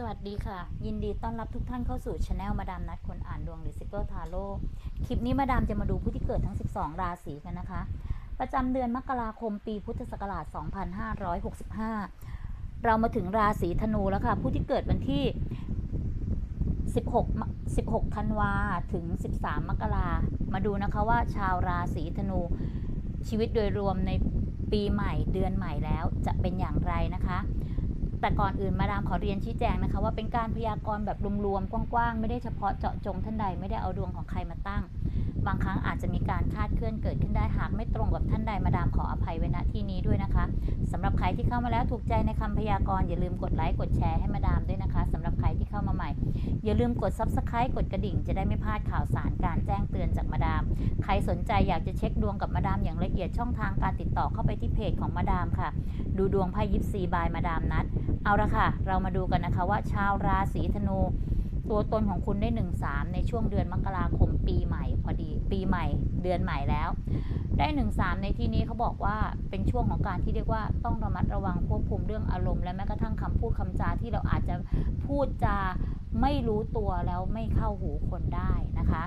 สวัสดีค่ะ ยินดีต้อนรับทุกท่านเข้าสู่ช anel มาดามนัดคนอ่านดวงหรือซิเกิลทาโร่คลิปนี้มาดามจะมาดูผู้ที่เกิดทั้ง 12 ราศีกันนะคะ ประจำเดือนมกราคมปีพุทธศักราช 2565 เรามาถึงราศีธนูแล้วค่ะ ผู้ที่เกิดวันที่ 16 16ธันวาถึง 13 มกรามาดูนะคะว่าชาวราศีธนูชีวิตโดยรวมในปีใหม่เดือนใหม่แล้วจะเป็นอย่างไรนะคะ แต่ก่อนอื่นมาดามขอเรียนชี้แจงนะคะ ว่าเป็นการพยากรณ์แบบรวมๆกว้างๆ ไม่ได้เฉพาะเจาะจงท่านใดไม่ได้เอาดวงของใครมาตั้ง บางครั้งอาจจะมีการคาดเคลื่อนเกิดขึ้นได้หากไม่ตรงกับท่านใดมาดามขออภัยไว้ณที่นี้ด้วยนะคะสำหรับใครที่เข้ามาแล้วถูกใจในคำพยากรณ์อย่าลืมกดไลค์กดแชร์ให้มาดามด้วยนะคะสำหรับใครที่เข้ามาใหม่ อย่าลืมกด subscribe กดกระดิ่ง จะได้ไม่พลาดข่าวสารการแจ้งเตือนจากมาดาม ใครสนใจอยากจะเช็คดวงกับมาดามอย่างละเอียดช่องทางการติดต่อเข้าไปที่เพจของมาดามค่ะ ดูดวงไพ่ยิปซีบายมาดามนัด เอาละค่ะ เรามาดูกันนะคะว่าชาวราศีธนู ตัวตนของคุณได้หนึ่งสามในช่วงเดือนมกราคมปีใหม่พอดีปีใหม่เดือนใหม่แล้ว ได้หนึ่งสามในที่นี้เขาบอกว่าเป็นช่วงของการที่เรียกว่าต้องระมัดระวังควบคุมเรื่องอารมณ์และแม้กระทั่งคำพูดคำจาที่เราอาจจะพูดจาไม่รู้ตัวแล้วไม่เข้าหูคนได้นะคะ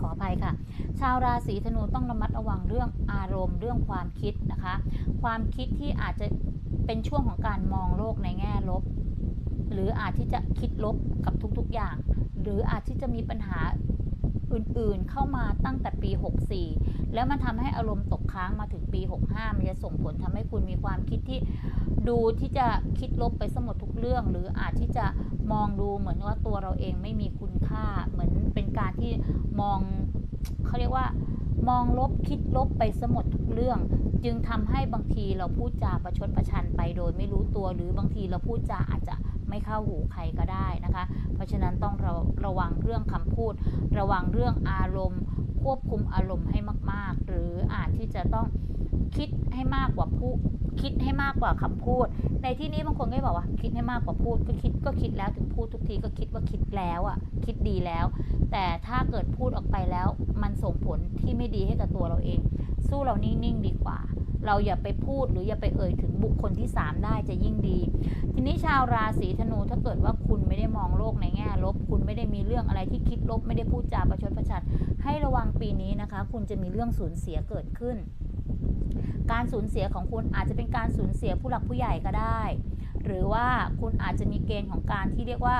ขออภัยค่ะ ชาวราศีธนูต้องระมัดระวังเรื่องอารมณ์เรื่องความคิดนะคะ ความคิดที่อาจจะเป็นช่วงของการมองโลกในแง่ลบ หรืออาจที่จะคิดลบกับทุกๆอย่าง หรืออาจที่จะมีปัญหาอื่นๆ เข้ามาตั้งแต่ปี 64 แล้วมันทำให้อารมณ์ตกค้างมาถึงปี 65 มันจะส่งผลทำให้คุณมีความคิดที่ ดูที่จะคิดลบไปสมดทุกเรื่อง หรืออาจที่จะมองดูเหมือนว่าตัวเราเองไม่มีคุณค่า เหมือนเป็นการที่มองเขาเรียกว่า มองลบคิดลบไปสมดทุกเรื่อง จึงทำให้บางทีเราพูดจาประชดประชันไปโดยไม่รู้ตัว หรือบางทีเราพูดจาอาจจะไม่เข้าหูใครก็ได้นะคะ เพราะฉะนั้นต้องระระวังเรื่องคำพูด ระวังเรื่องอารมณ์ ควบคุมอารมณ์ให้มาก ๆ หรืออาจที่จะต้องคิดให้มากกว่าพูด คิดให้มากกว่าคำพูด ในที่นี้บางคนก็บอกว่า คิดให้มากกว่าพูดก็คิดก็คิดแล้วถึงพูดทุกทีก็คิดว่าคิดแล้วอะคิดดีแล้ว แต่ถ้าเกิดพูดออกไปแล้ว มันส่งผลที่ไม่ดีให้กับตัวเราเอง สู้เรานิ่งๆดีกว่า เราอย่าไปพูดหรืออย่าไปเอ่ยถึงบุคคลที่ 3 ได้จะยิ่งดี ทีนี้ชาวราศีธนูถ้าเกิดว่าคุณไม่ได้มองโลกในแง่ลบ คุณไม่ได้มีเรื่องอะไรที่คิดลบ ไม่ได้พูดจาประชดประชันให้ระวังปีนี้นะคะ คุณจะมีเรื่องสูญเสียเกิดขึ้น การสูญเสียของคุณอาจจะเป็นการสูญเสียผู้หลักผู้ใหญ่ก็ได้ หรือว่าคุณอาจจะมีเกณฑ์ของการที่เรียกว่า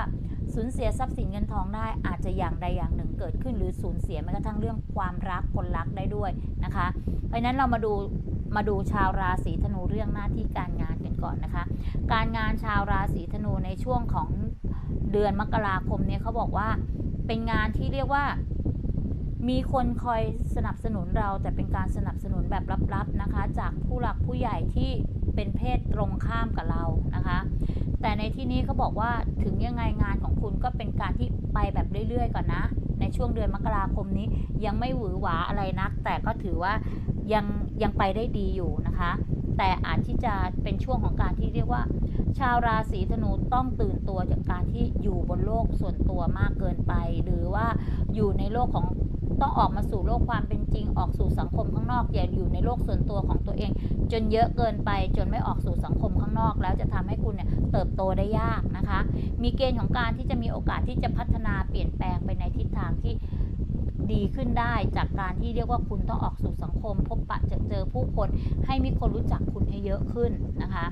สูญเสียทรัพย์สินเงินทองได้อาจจะอย่างใดอย่างหนึ่งเกิดขึ้น หรือสูญเสียแม้กระทั่งเรื่องความรักคนรักได้ด้วยนะคะ เพราะนั้นเรามาดูมาดูชาวราศีธนูเรื่องหน้าที่การงานกันก่อนนะคะ การงานชาวราศีธนูในช่วงของเดือนมกราคมเนี่ยเขาบอกว่าเป็นงานที่เรียกว่า มีคนคอยสนับสนุนเราแต่เป็นการสนับสนุนแบบลับๆนะคะ จากผู้หลักผู้ใหญ่ที่เป็นเพศตรงข้ามกับเรานะคะ แต่ในที่นี้เขาบอกว่าถึงยังไงงานของคุณก็เป็นการที่ไปแบบเรื่อยๆ ก่อนนะ ในช่วงเดือนมกราคมนี้ยังไม่หวือหวาอะไรนัก แต่ก็ถือว่ายังยังไปได้ดีอยู่นะคะ แต่อาจที่จะเป็นช่วงของการที่เรียกว่า ชาวราศีธนูต้องตื่นตัวจากการที่อยู่บนโลกส่วนตัวมากเกินไป หรือว่าอยู่ในโลกของ ต้องออกมาสู่โลกความเป็นจริง ออกสู่สังคมข้างนอกอย่าอยู่ในโลกส่วนตัวของตัวเอง จนเยอะเกินไปจนไม่ออกสู่สังคมข้างนอก แล้วจะทำให้คุณเนี่ยเติบโตได้ยากนะคะ มีเกณฑ์ของการที่จะมีโอกาสที่จะพัฒนาเปลี่ยนแปลงไปในทิศทางที่ดีขึ้นได้จากการที่เรียกว่าคุณต้องออกสู่สังคม พบปะเจอเจอผู้คนให้มีคนรู้จักคุณให้เยอะขึ้นนะคะ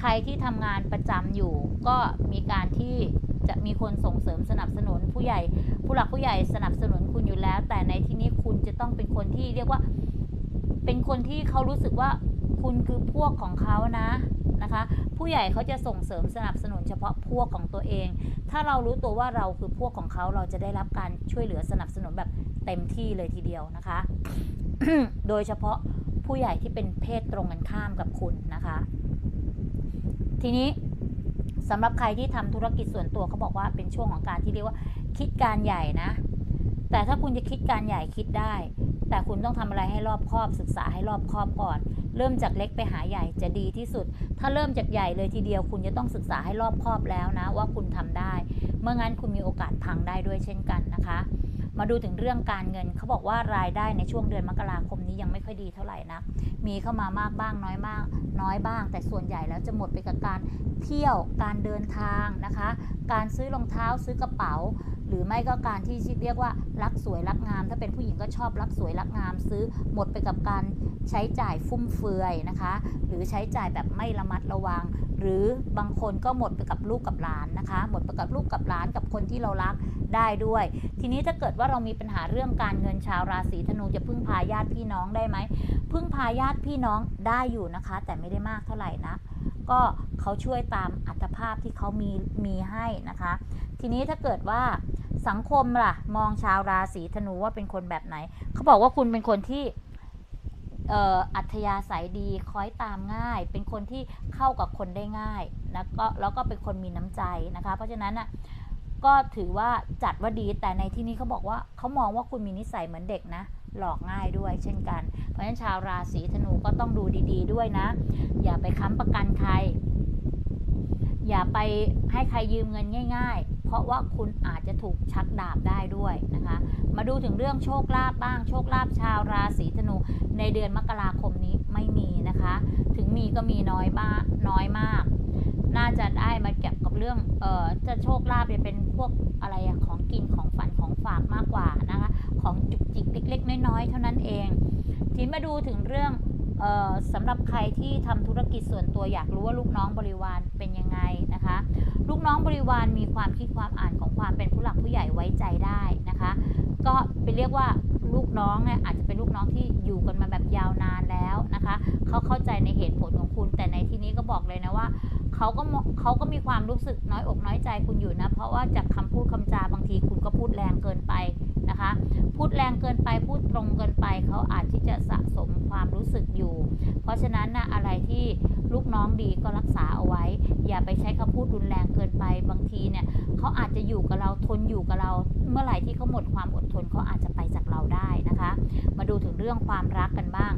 ใครที่ทำงานประจำอยู่ก็มีการที่ จะมีคนส่งเสริมสนับสนุนผู้ใหญ่ ผู้หลักผู้ใหญ่สนับสนุนคุณอยู่แล้ว แต่ในที่นี้คุณจะต้องเป็นคนที่เรียกว่า เป็นคนที่เขารู้สึกว่าคุณคือพวกของเขานะนะคะ ผู้ใหญ่เขาจะส่งเสริมสนับสนุนเฉพาะพวกของตัวเอง ถ้าเรารู้ตัวว่าเราคือพวกของเขาเราจะได้รับการช่วยเหลือสนับสนุนแบบเต็มที่เลยทีเดียวนะคะ โดยเฉพาะผู้ใหญ่ที่เป็นเพศตรงกันข้ามกับคุณนะคะ ทีนี้ สำหรับใครที่ทำธุรกิจส่วนตัวเขาบอกว่าเป็นช่วงของการที่เรียกว่า คิดการใหญ่นะ แต่ถ้าคุณจะคิดการใหญ่คิดได้ แต่คุณต้องทำอะไรให้รอบคอบ ศึกษาให้รอบคอบก่อน เริ่มจากเล็กไปหาใหญ่จะดีที่สุด ถ้าเริ่มจากใหญ่เลยทีเดียว คุณจะต้องศึกษาให้รอบคอบแล้วนะ ว่าคุณทำได้ เมื่องั้นคุณมีโอกาสพังได้ด้วยเช่นกันนะคะ มาดูถึงเรื่องการเงินเขาบอกว่ารายได้ในช่วงเดือนมกราคมนี้ยังไม่ค่อยดีเท่าไหร่นะมีเข้ามามากบ้างน้อยมาก น้อยบ้าง แต่ส่วนใหญ่แล้วจะหมดไปกับการเที่ยวการเดินทางนะคะ การซื้อรองเท้าซื้อกระเป๋า หรือไม่ก็การที่เรียกว่ารักสวยรักงาม ถ้าเป็นผู้หญิงก็ชอบรักสวยรักงาม ซื้อหมดไปกับการ ใช้จ่ายฟุ่มเฟือยนะคะ หรือใช้จ่ายแบบไม่ระมัดระวัง หรือบางคนก็หมดไปกับลูกกับหลานนะคะ หมดไปกับลูกกับหลานกับคนที่เรารักได้ด้วย ทีนี้ถ้าเกิดว่าเรามีปัญหาเรื่องการเงินชาวราศีธนูจะพึ่งพาญาติพี่น้องได้ไหมพึ่งพาญาติพี่น้องได้อยู่นะคะ แต่ไม่ได้มากเท่าไหร่นะก็เขาช่วยตามอัตภาพที่เขามีมีให้นะคะ ทีนี้ถ้าเกิดว่าสังคมล่ะ มองชาวราศีธนูว่าเป็นคนแบบไหน เขาบอกว่าคุณเป็นคนที่ อัธยาศัยดีคอยตามง่าย เป็นคนที่เข้ากับคนได้ง่ายแล้วก็แล้วก็เป็นคนมีน้ำใจนะคะ เพราะฉะนั้นอะก็ถือว่าจัดว่าดีแต่ในที่นี้เขาบอกว่าเขามองว่าคุณมีนิสัยเหมือนเด็กนะ หลอกง่ายด้วยเช่นกัน เพราะฉะนั้นชาวราศีธนูก็ต้องดูดี ๆ ด้วยนะ อย่าไปค้ำประกันใคร อย่าไปให้ใครยืมเงินง่าย ๆ ราะว่าคุณอาจจะถูกชักดาบได้ด้วยนะคะ มาดูถึงเรื่องโชคลาภบ้าง โชคลาภชาวราศีธนู ในเดือนมกราคมนี้ไม่มีนะคะ ถึงมีก็มีน้อยบ้างน้อยมาก น่าจะได้มาเกี่ยวกับเรื่องเอ่อจะโชคลาภเนี่ยเป็นพวกอะไรของกินของฝันของฝากมากกว่านะคะ ของจุกจิกเล็ก ๆ น้อยๆเท่านั้นเองทีนี้มาดูถึงเรื่องออสำหรับใครที่ทำธุรกิจส่วนตัวอยากรู้ว่าลูกน้องบริวารเป็นยังไง นะคะ ลูกน้องบริวารมีความคิดความอ่านของความเป็นผู้หลักผู้ใหญ่ไว้ใจได้นะคะ ก็เป็นเรียกว่าลูกน้องเนี่ยอาจจะเป็นลูกน้องที่อยู่กันมาแบบยาวนานแล้วนะคะเขาเข้าใจในเหตุผลของคุณ แต่ในที่นี้ก็บอกเลยนะว่าเขาก็เขาก็มีความรู้สึกน้อยอกน้อยใจคุณอยู่นะ เพราะว่าจากคำพูดคำจาบางทีคุณก็พูดแรงเกินไป นะคะ พูดแรงเกินไปพูดตรงเกินไป เขาอาจที่จะสะสมความรู้สึกอยู่ เพราะฉะนั้นนะอะไรที่ลูกน้องดีก็รักษาเอาไว้ อย่าไปใช้คำพูดรุนแรงเกินไปบางทีเนี่ย อยู่กับเราทนอยู่กับเรา เมื่อไหร่ที่เขาหมดความอดทนเขาอาจจะไปจากเราได้นะคะ มาดูถึงเรื่องความรักกันบ้าง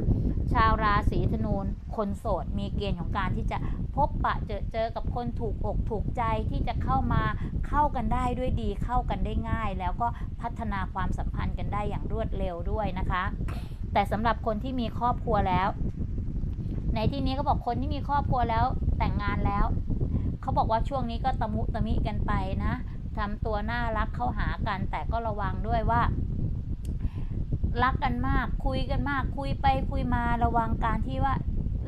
ชาวราศีธนูคนโสดมีเกณฑ์ของการที่จะพบปะเจอเจอกับคนถูกอกถูกใจที่จะเข้ามาเข้ากันได้ด้วยดีเข้ากันได้ง่าย แล้วก็พัฒนาความสัมพันธ์กันได้อย่างรวดเร็วด้วยนะคะ แต่สำหรับคนที่มีครอบครัวแล้ว ในที่นี้ก็บอกคนที่มีครอบครัวแล้วแต่งงานแล้วเขาบอกว่าช่วงนี้ก็ตะมุตะมิกันไปนะ ทำตัวน่ารักเข้าหากัน แต่ก็ระวังด้วยว่า รักกันมากคุยกันมาก คุยไปคุยมาระวังการที่ว่า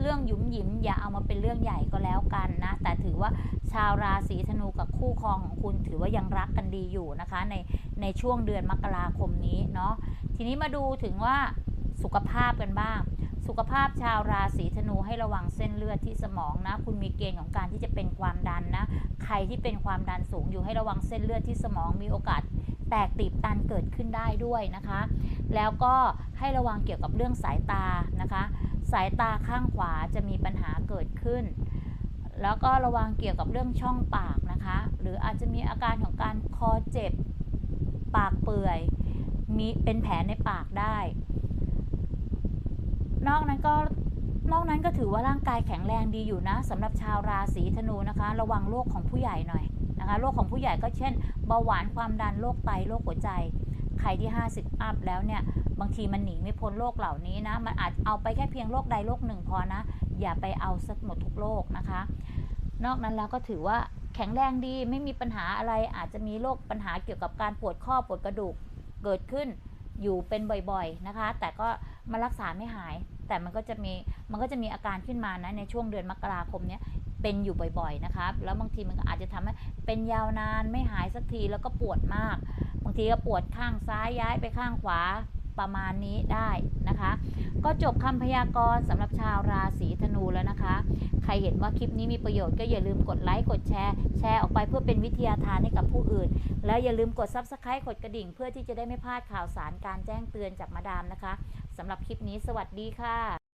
เรื่องหยุมหยิมอย่าเอามาเป็นเรื่องใหญ่ก็แล้วกันนะ แต่ถือว่าชาวราศีธนูกับคู่ครองของคุณถือว่ายังรักกันดีอยู่นะคะ ในในช่วงเดือนมกราคมนี้เนาะทีนี้มาดูถึงว่าสุขภาพกันบ้าง สุขภาพชาวราศีธนูให้ระวังเส้นเลือดที่สมองนะ คุณมีเกณฑ์ของการที่จะเป็นความดันนะ ใครที่เป็นความดันสูงอยู่ให้ระวังเส้นเลือดที่สมองมีโอกาสแตกตีบตันเกิดขึ้นได้ด้วยนะคะ แล้วก็ให้ระวังเกี่ยวกับเรื่องสายตานะคะ สายตาข้างขวาจะมีปัญหาเกิดขึ้น แล้วก็ระวังเกี่ยวกับเรื่องช่องปากนะคะ หรืออาจจะมีอาการของการคอเจ็บ ปากเปื่อย มีเป็นแผลในปากได้ นอกนั้นก็นอกนั้นก็ถือว่าร่างกายแข็งแรงดีอยู่นะสำหรับชาวราศีธนูนะคะ ระวังโรคของผู้ใหญ่หน่อยนะคะโรคของผู้ใหญ่ก็เช่น เบาหวานความดันโรคไตโรคหัวใจ ใครที่ 50 อัพแล้วเนี่ย บางทีมันหนีไม่พ้นโรคเหล่านี้นะ มันอาจเอาไปแค่เพียงโรคใดโรคหนึ่งพอนะ อย่าไปเอาสักหมดทุกโรคนะคะ นอกนั้นแล้วก็ถือว่าแข็งแรงดีไม่มีปัญหาอะไรอาจจะมีโรคปัญหาเกี่ยวกับการปวดข้อปวดกระดูกเกิดขึ้นอยู่เป็นบ่อยๆนะคะ แต่ก็มารักษาไม่หาย แต่มันก็จะมีมันก็จะมีอาการขึ้นมานะในช่วงเดือนมกราคมเนี้ยเป็นอยู่บ่อยๆนะคะแล้วบางทีมันก็อาจจะทำให้เป็นยาวนานไม่หายสักทีแล้วก็ปวดมาก บางทีก็ปวดข้างซ้ายย้ายไปข้างขวา ประมาณนี้ได้นะคะ ก็จบคำพยากรณ์สำหรับชาวราศีธนูแล้วนะคะ ใครเห็นว่าคลิปนี้มีประโยชน์ก็อย่าลืมกดไลค์กดแชร์ แชร์ออกไปเพื่อเป็นวิทยาทานให้กับผู้อื่น แล้วอย่าลืมกด Subscribe กดกระดิ่ง เพื่อที่จะได้ไม่พลาดข่าวสารการแจ้งเตือนจากมาดามนะคะสำหรับคลิปนี้สวัสดีค่ะ